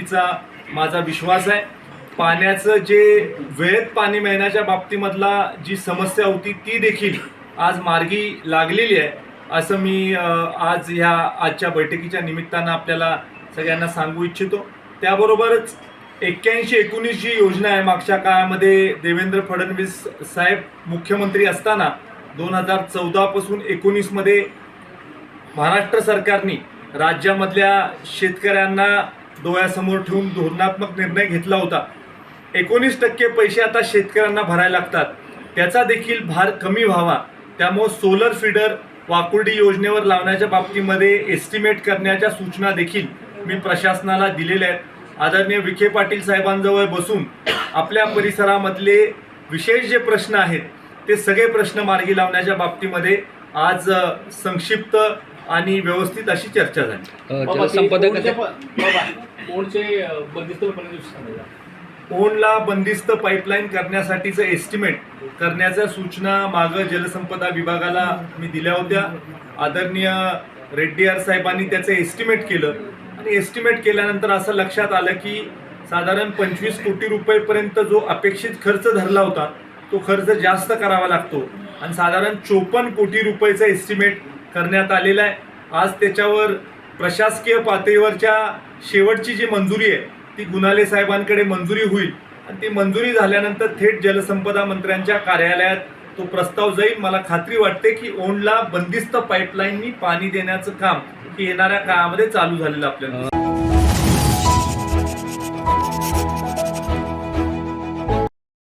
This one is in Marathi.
गोष्टीचा माझा विश्वास आहे. पाण्याचं जे वेळेत पाणी मिळण्याच्या बाबतीमधला जी समस्या होती ती देखील आज मार्गी लागलेली आहे. असं मी आज ह्या आजच्या बैठकीच्या निमित्तानं आपल्याला सगळ्यांना सांगू इच्छितो. त्याबरोबरच एक्क्याऐंशी एकोणीस जी योजना आहे मागच्या काळामध्ये देवेंद्र फडणवीस साहेब मुख्यमंत्री असताना दोन हजार चौदापासून एकोणीसमध्ये महाराष्ट्र सरकारने राज्यामधल्या शेतकऱ्यांना डोळ्यासमोर ठेवून धोरणात्मक निर्णय घेतला होता. एकोणीस टक्के पैसे आता शेतकऱ्यांना भरायला लागतात. त्याचा देखील भार कमी व्हावा. त्यामुळं सोलर फीडर वाकुर्डी योजनेवर लावण्याच्या बाबतीमध्ये एस्टिमेट करण्याच्या सूचना देखील मी प्रशासनाला दिलेल्या आहेत. आदरणीय विखे पाटील साहेबांजवळ बसून आपल्या परिसरामधले विशेष जे प्रश्न आहेत ते सगळे प्रश्न मार्गी लावण्याच्या बाबतीमध्ये आज संक्षिप्त आणि व्यवस्थित अशी चर्चा झाली. ओनला बंदिस्त पाईपलाईन करण्यासाठीचं एस्टिमेट करण्याच्या सूचना मागं जलसंपदा विभागाला मी दिल्या होत्या. आदरणीय रेड्डीआर साहेबांनी त्याचं एस्टिमेट केलं. आणि एस्टिमेट केल्यानंतर असं लक्षात आलं की साधारण पंचवीस कोटी रुपयेपर्यंत जो अपेक्षित खर्च धरला होता तो खर्च जास्त करावा लागतो. आणि साधारण चोपन्न कोटी रुपयेचा एस्टिमेट करण्यात आलेला आहे. आज त्याच्यावर प्रशासकीय पातळीवरच्या शेवटची जी मंजुरी आहे ती गुन्हाले साहेबांकडे मंजुरी होईल. आणि ती मंजुरी झाल्यानंतर थेट जलसंपदा मंत्र्यांच्या कार्यालयात तो प्रस्ताव जाईल. मला खात्री वाटते की ओंडला बंदिस्त पाईपलाईननी पाणी देण्याचं काम हे येणाऱ्या काळामध्ये चालू झालेलं आपल्याला